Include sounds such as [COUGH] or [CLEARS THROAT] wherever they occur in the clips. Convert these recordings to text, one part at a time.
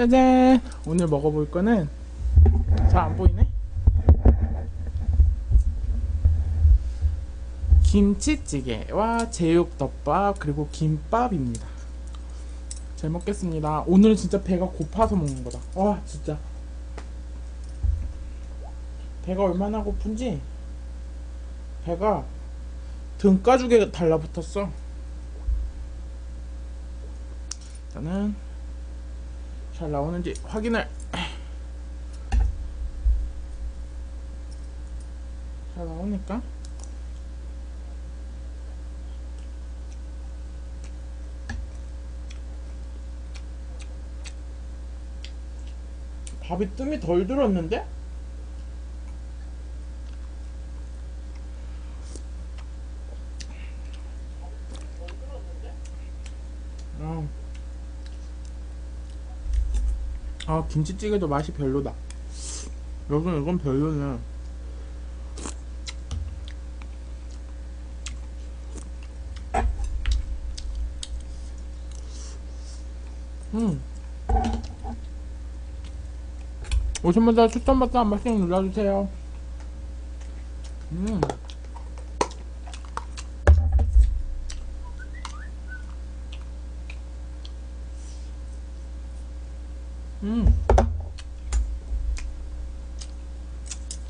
짜잔! 오늘 먹어볼 거는 잘 안 보이네? 김치찌개와 제육덮밥 그리고 김밥입니다. 잘 먹겠습니다. 오늘은 진짜 배가 고파서 먹는 거다. 와 진짜 배가 얼마나 고픈지 배가 등가죽에 달라붙었어. 일단은 잘 나오는지 확인을 잘 나오니까 밥이 뜸이 덜 들었는데? 아, 아 김치찌개도 맛이 별로다. 여긴 이건 별로네. 음. 오신 분들 추천 버튼 한 번씩 눌러주세요. 음. 음.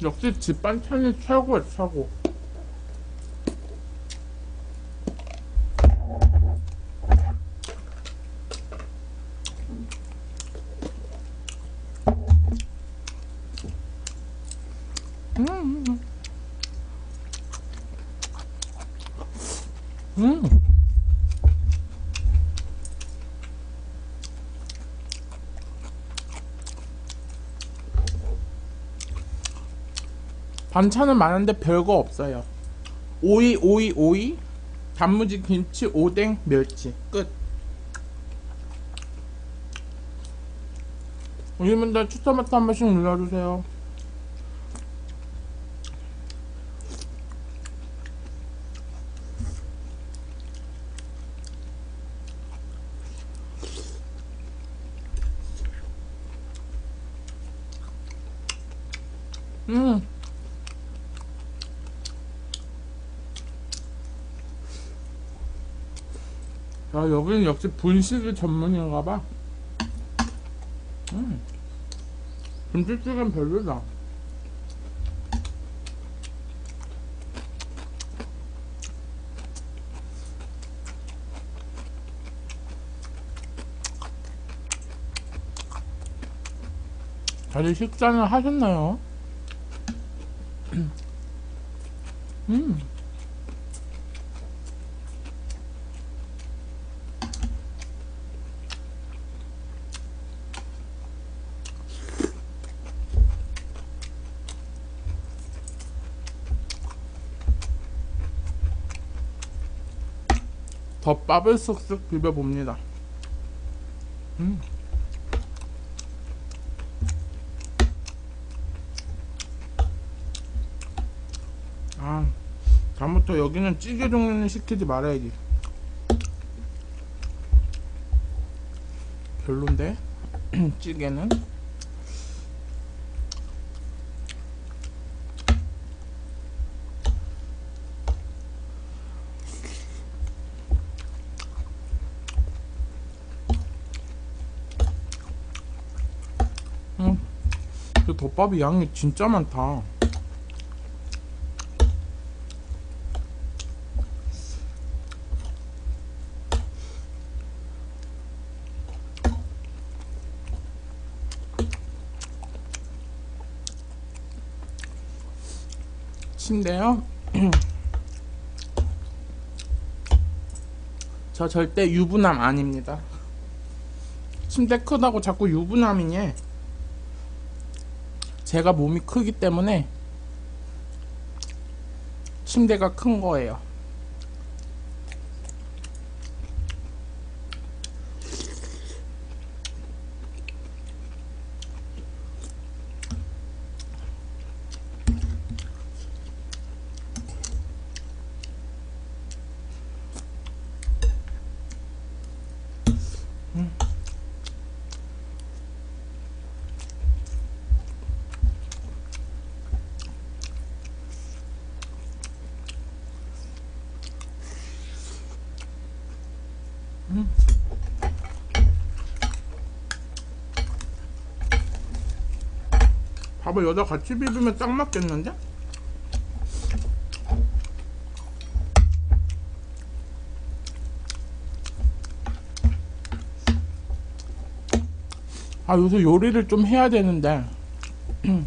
역시 집 반찬이 최고야, 최고. 음. 음. 반찬은 많은데 별거 없어요. 오이, 오이, 오이, 단무지, 김치, 오뎅, 멸치. 끝. 우리분들 추천 버튼 한 번씩 눌러주세요. 음. 야, 여기는 역시 분식이 전문인가 봐. 음. 김치찌개는 별로다. 다들 식사는 하셨나요? [CLEARS THROAT] 음. 덮밥을 쓱쓱 비벼봅니다. 음. 아, 다음부터 여기는 찌개 종류는 시키지 말아야지. 별론데? [CLEARS THROAT] 찌개는? 음, 그 덮밥이 양이 진짜 많다. 침대요. [CLEARS THROAT] 저 절대 유부남 아닙니다. 침대 크다고 자꾸 유부남이니? 제가 몸이 크기 때문에 침대가 큰 거예요. 밥을 여기다 같이 비비면 딱 맞겠는데? 아 요새 요리를 좀 해야 되는데. [CLEARS THROAT]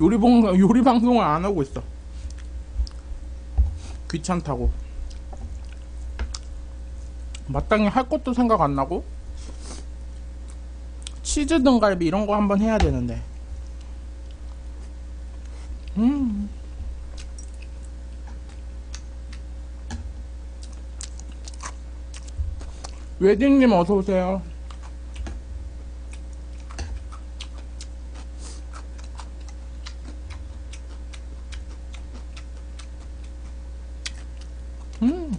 요리 방 요리 방송을 안 하고 있어. 귀찮다고. 마땅히 할 것도 생각 안 나고 치즈 등갈비 이런 거 한번 해야 되는데 음 웨딩님 어서 오세요. 음.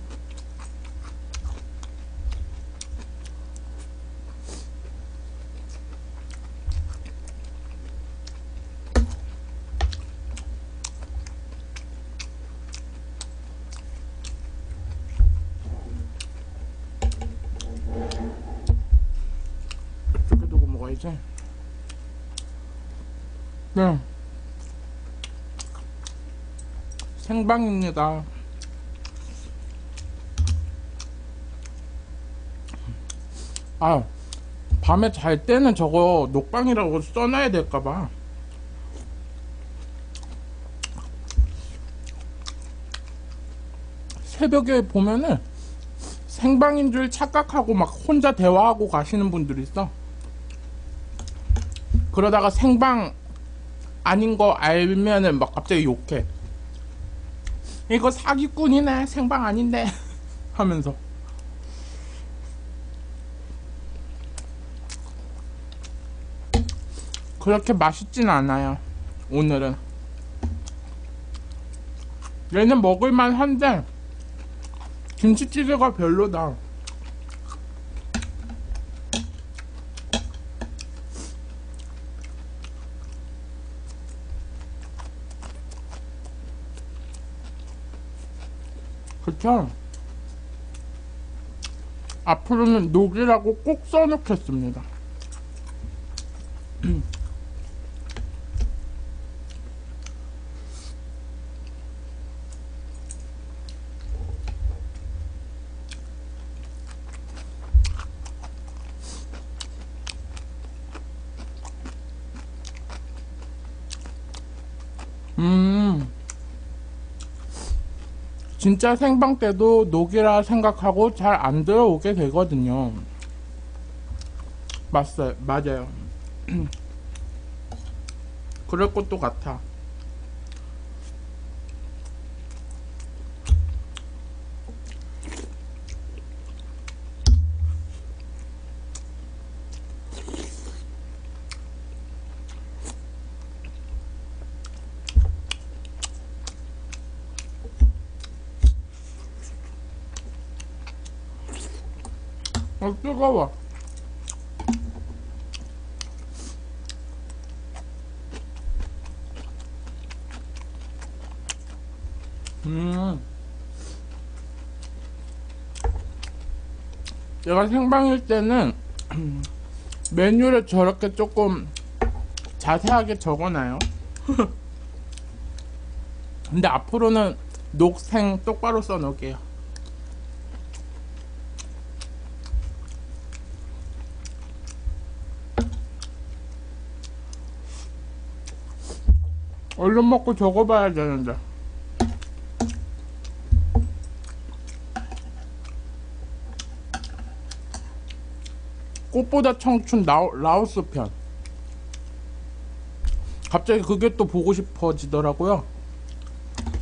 이쪽에 먹어야지. 네. 생방입니다. 아, 밤에 잘 때는 저거 녹방이라고 써놔야 될까봐. 새벽에 보면은 생방인 줄 착각하고 막 혼자 대화하고 가시는 분들이 있어. 그러다가 생방 아닌 거 알면은 막 갑자기 욕해. 이거 사기꾼이네. 생방 아닌데. [LAUGHS] 하면서. 그렇게 맛있진 않아요. 오늘은. 얘는 먹을만 한데, 김치찌개가 별로다. 그쵸? 앞으로는 녹이라고 꼭 써놓겠습니다. [CLEARS THROAT] 음. 진짜 생방 때도 녹이라 생각하고 잘 안 들어오게 되거든요. 맞어요. 맞아요. [CLEARS THROAT] 그럴 것도 같아. 아, 뜨거워. 음. 제가 생방일 때는 [CLEARS THROAT] 메뉴를 저렇게 조금 자세하게 적어놔요. [LAUGHS] 근데 앞으로는 녹생 똑바로 써놓을게요. 얼른 먹고 적어봐야 되는데. 꽃보다 청춘 라오, 라오스 편. 갑자기 그게 또 보고 싶어지더라고요.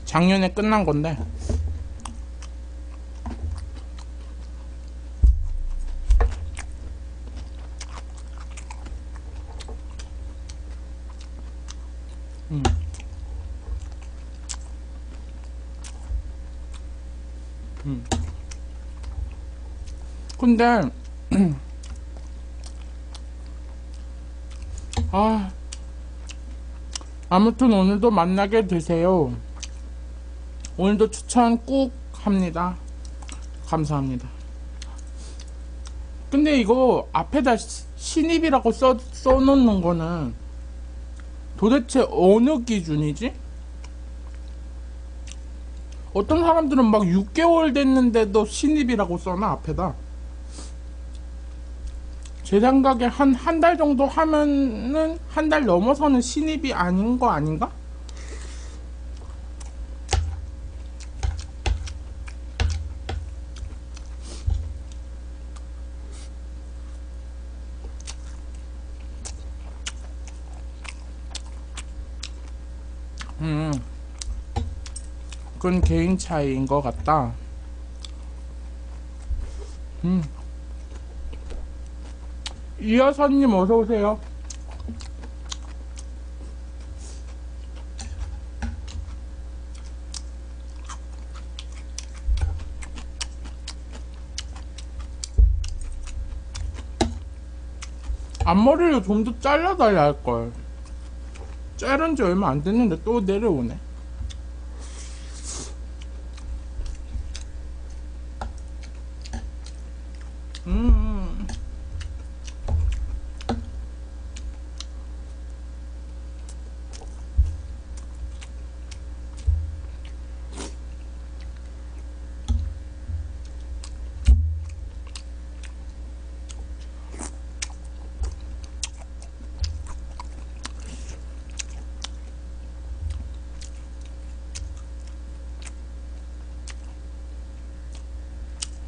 작년에 끝난 건데. 근데 [CLEARS THROAT] 아 아무튼 오늘도 만나게 되세요. 오늘도 추천 꾹 합니다. 감사합니다. 근데 이거 앞에다 시- 신입이라고 써, 써놓는 거는 도대체 어느 기준이지? 어떤 사람들은 막 6개월 됐는데도 신입이라고 써놔 앞에다 제 생각에 한 한 달 정도 하면은 한 달 넘어서는 신입이 아닌 거 아닌가? 음, 그건 개인 차이인 것 같다. 음. 이여사님 어서 오세요. 앞머리를 좀 더 잘라달라 할 걸. 자른 지 얼마 안 됐는데 또 내려오네. 음.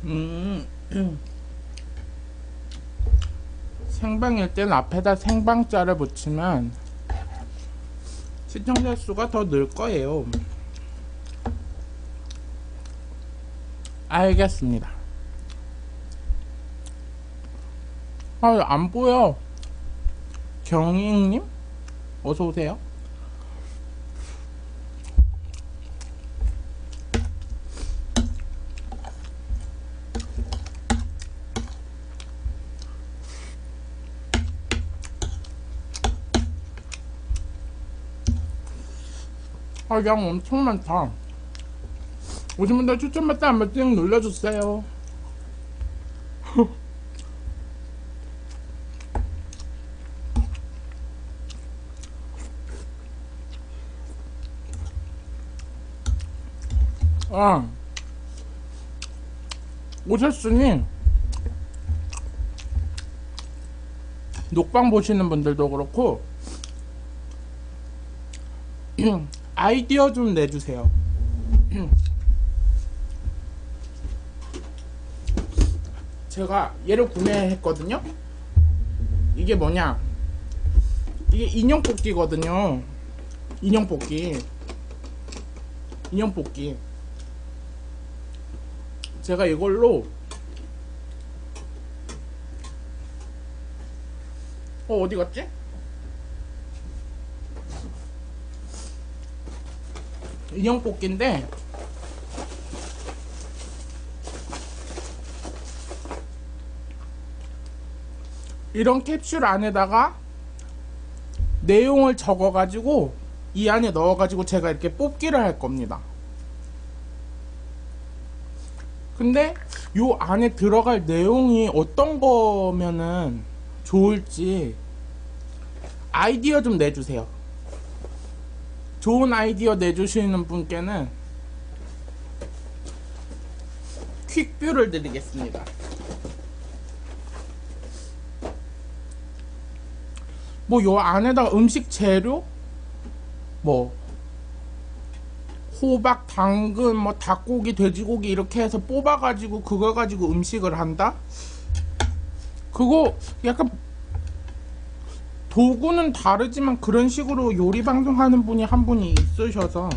음. 생방일 땐 앞에다 생방자를 붙이면 시청자 수가 더 늘 거예요. 알겠습니다. 아, 안 보여. 경익님? 어서오세요. 아, 양 엄청 많다. 오신 분들 추천 버튼 한 번씩 눌러주세요. [LAUGHS] 아, 오셨으니 녹방 보시는 분들도 그렇고 [CLEARS THROAT] 아이디어 좀 내주세요. [CLEARS THROAT] 제가 얘를 구매했거든요. 이게 뭐냐? 이게 인형 뽑기거든요. 인형 뽑기. 인형 뽑기. 제가 이걸로 어 어디 갔지? 인형 뽑기인데 이런 캡슐 안에다가 내용을 적어가지고 이 안에 넣어가지고 제가 이렇게 뽑기를 할 겁니다. 근데 요 안에 들어갈 내용이 어떤 거면은 좋을지 아이디어 좀 내주세요. 좋은 아이디어 내주시는 분께는 퀵뷰를 드리겠습니다. 뭐 요 안에다가 음식 재료 뭐 호박, 당근, 뭐 닭고기, 돼지고기 이렇게 해서 뽑아가지고 그거 가지고 음식을 한다? 그거 약간 도구는 다르지만 그런 식으로 요리 방송하는 분이 한 분이 있으셔서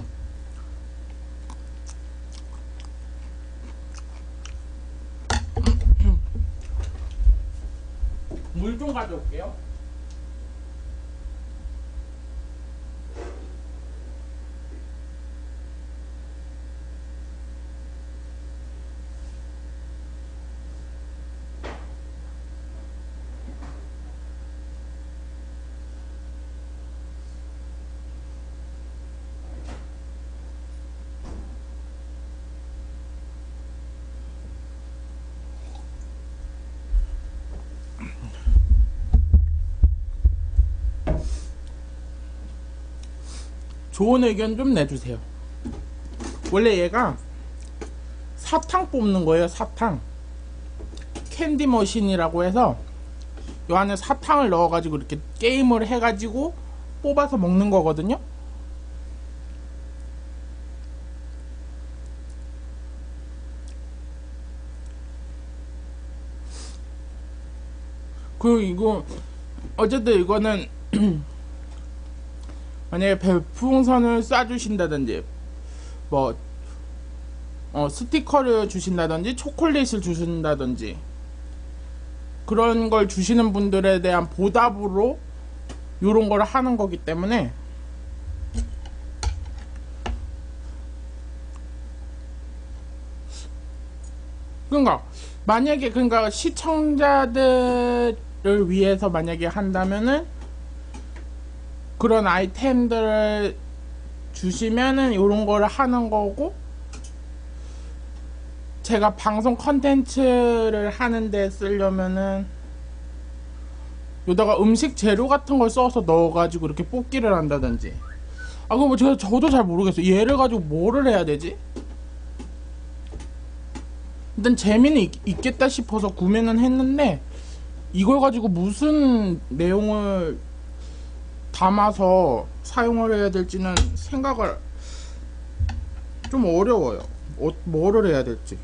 좋은 의견 좀 내주세요. 원래 얘가 사탕 뽑는 거예요, 사탕. 캔디 머신이라고 해서 요 안에 사탕을 넣어 가지고 이렇게 게임을 해 가지고 뽑아서 먹는 거거든요. 그 이거 어쨌든 이거는 [CLEARS THROAT] 만약에 별풍선을 쏴주신다든지 뭐 어, 스티커를 주신다든지 초콜릿을 주신다든지 그런 걸 주시는 분들에 대한 보답으로 요런 걸 하는 거기 때문에 그러니까 만약에 그러니까 시청자들을 위해서 만약에 한다면은 그런 아이템들을 주시면은 요런 거를 하는 거고 제가 방송 컨텐츠를 하는데 쓰려면은 여기다가 음식 재료 같은 걸 써서 넣어가지고 이렇게 뽑기를 한다든지 아 그거 뭐 제가 저도 잘 모르겠어요 얘를 가지고 뭐를 해야 되지? 일단 재미는 있, 있겠다 싶어서 구매는 했는데 이걸 가지고 무슨 내용을 담아서 사용을 해야 될지는 생각을 좀 어려워요 어, 뭐를 해야 될지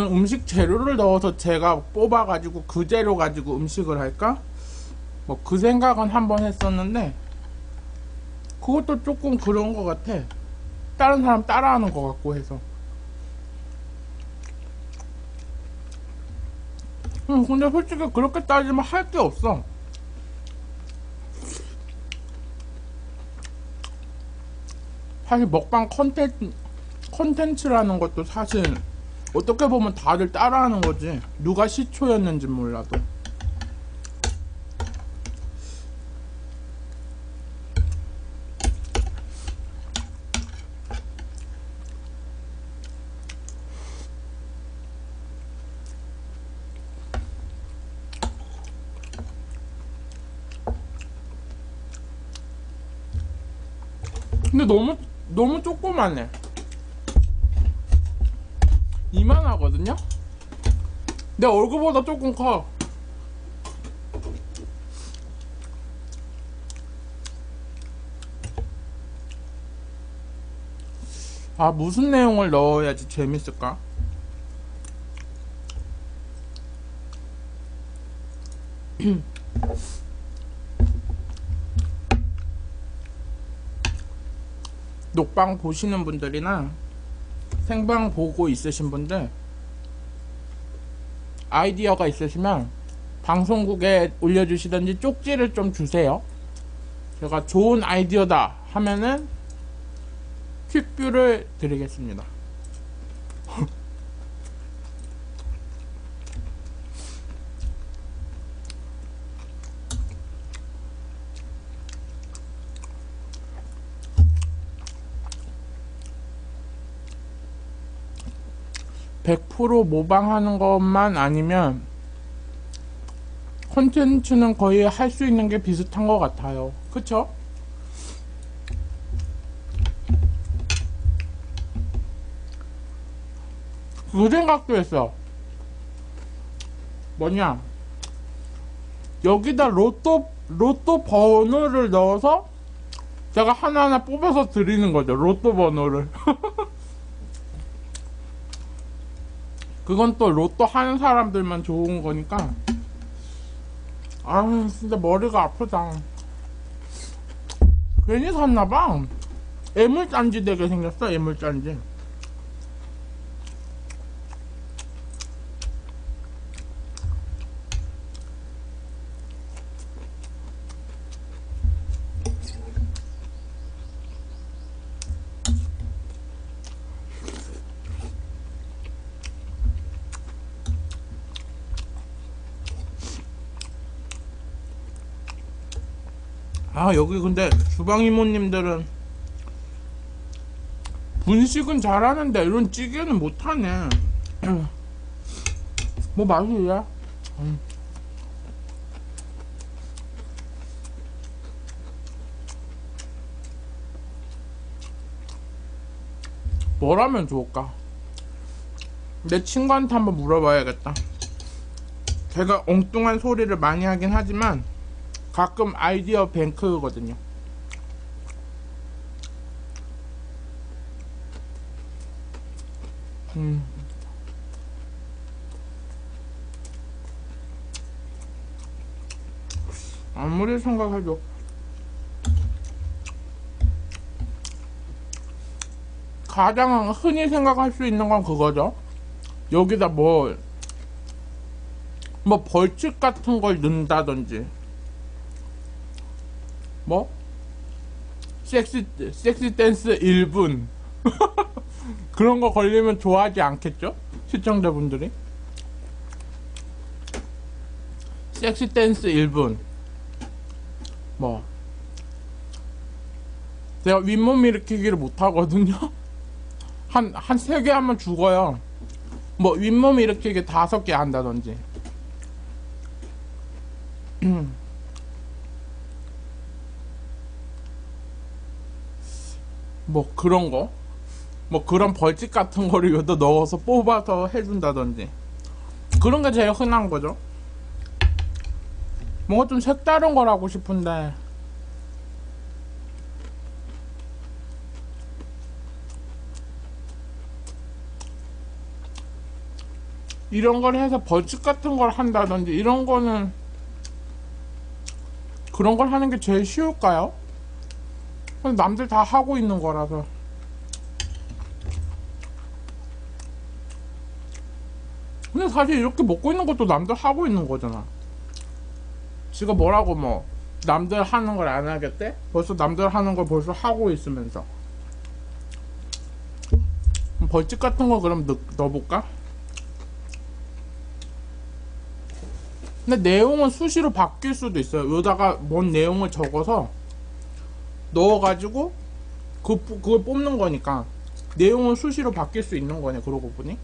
저는 음식 재료를 넣어서 제가 뽑아 가지고 그 재료 가지고 음식을 할까? 뭐 그 생각은 한번 했었는데 그것도 조금 그런 것 같아. 다른 사람 따라하는 것 같고 해서. 음, 근데 솔직히 그렇게 따지면 할 게 없어. 사실 먹방 컨텐츠, 컨텐츠라는 것도 사실 어떻게 보면 다들 따라하는 거지. 누가 시초였는지 몰라도. 근데 너무 조그만해. 이만하거든요? 내 얼굴보다 조금 커. 아, 무슨 내용을 넣어야지 재밌을까? [CLEARS THROAT] 녹방 보시는 분들이나 생방 보고 있으신 분들 아이디어가 있으시면 방송국에 올려주시든지 쪽지를 좀 주세요. 제가 좋은 아이디어다 하면은 퀵뷰를 드리겠습니다. (100%) 모방하는 것만 아니면 콘텐츠는 거의 할 수 있는 게 비슷한 것 같아요. 그쵸? 그 생각도 했어? 뭐냐? 여기다 로또 로또 번호를 넣어서 제가 하나하나 뽑아서 드리는 거죠. 로또 번호를 [LAUGHS] 그건 또 로또 하는 사람들만 좋은 거니까. 아 진짜 머리가 아프다. 괜히 샀나봐. 애물짠지 되게 생겼어 애물짠지 아 여기 근데 주방 이모님들은 분식은 잘하는데 이런 찌개는 못하네 [CLEARS THROAT] 뭐 맛이야? 음. 뭘 하면 좋을까? 내 친구한테 한번 물어봐야겠다. 제가 엉뚱한 소리를 많이 하긴 하지만 가끔 아이디어 뱅크거든요. 음. 아무리 생각해도 가장 흔히 생각할 수 있는 건 그거죠. 여기다 뭐, 뭐 벌칙 같은 걸 넣는다든지, 뭐, 섹시, 섹시 댄스 1분. [LAUGHS] 그런 거 걸리면 좋아하지 않겠죠? 시청자분들이. 섹시 댄스 1분. 뭐. 제가 윗몸 일으키기를 못하거든요? [LAUGHS] 한, 한 세 개 하면 죽어요. 뭐, 윗몸 일으키기 다섯 개 한다든지. [CLEARS THROAT] 뭐, 그런 거. 뭐, 그런 벌칙 같은 거를 여기다 넣어서 뽑아서 해준다든지. 그런 게 제일 흔한 거죠. 뭔가 좀 색다른 걸 하고 싶은데. 이런 걸 해서 벌칙 같은 걸 한다든지 이런 거는 그런 걸 하는 게 제일 쉬울까요? 남들 다 하고 있는 거라서 근데 사실 이렇게 먹고 있는 것도 남들 하고 있는 거잖아 지가 뭐라고 뭐 남들 하는 걸 안 하겠대? 벌써 남들 하는 걸 벌써 하고 있으면서 벌칙 같은 거 그럼 넣, 넣어볼까? 근데 내용은 수시로 바뀔 수도 있어요. 여기다가 뭔 내용을 적어서 넣어가지고 그, 그걸 뽑는 거니까 내용은 수시로 바뀔 수 있는 거네. 그러고 보니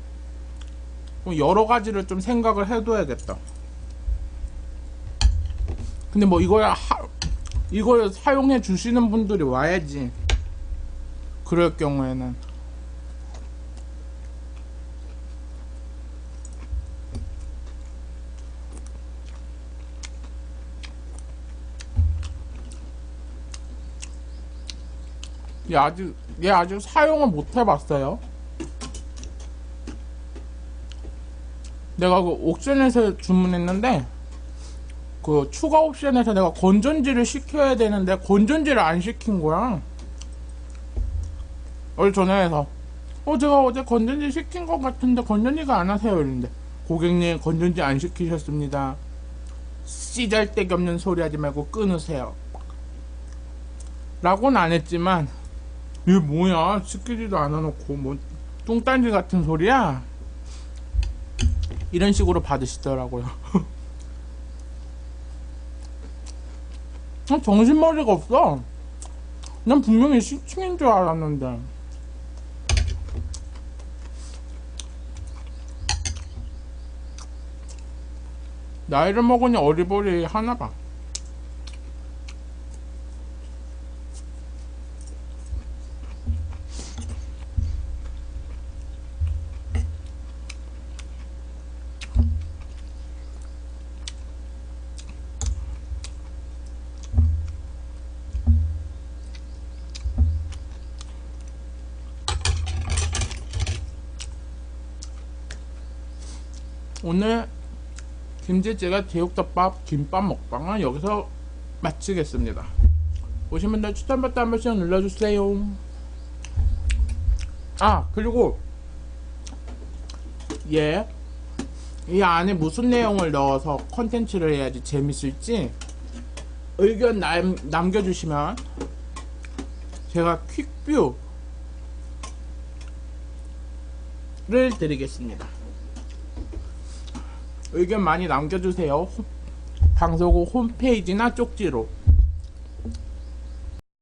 여러 가지를 좀 생각을 해둬야겠다. 근데 뭐 이걸 하, 이걸 사용해 주시는 분들이 와야지. 그럴 경우에는 얘 아직 얘 아직 사용을 못 해봤어요. 내가 그 옥션에서 주문했는데 그 추가 옵션에서 내가 건전지를 시켜야 되는데 건전지를 안 시킨 거야. 얼 전화해서 어 제가 어제 건전지 시킨 것 같은데 건전지가 안 하세요 이랬는데 고객님 건전지 안 시키셨습니다. 씨잘데기 없는 소리 하지 말고 끊으세요. 라고는 안 했지만 이게 뭐야? 시키지도 않아놓고 뭐 뚱딴지 같은 소리야? 이런 식으로 받으시더라고요. [LAUGHS] 난 정신머리가 없어. 난 분명히 시칭인 줄 알았는데. 나이를 먹으니 어리버리 하나 봐 오늘 김제제가 제육덮밥 김밥 먹방은 여기서 마치겠습니다. 보신 분들 추천 버튼 한 번씩 눌러주세요. 아 그리고 예. 이 안에 무슨 내용을 넣어서 컨텐츠를 해야지 재밌을지 의견 남, 남겨주시면 제가 퀵뷰를 드리겠습니다. 의견 많이 남겨주세요. 방송국 홈페이지나 쪽지로.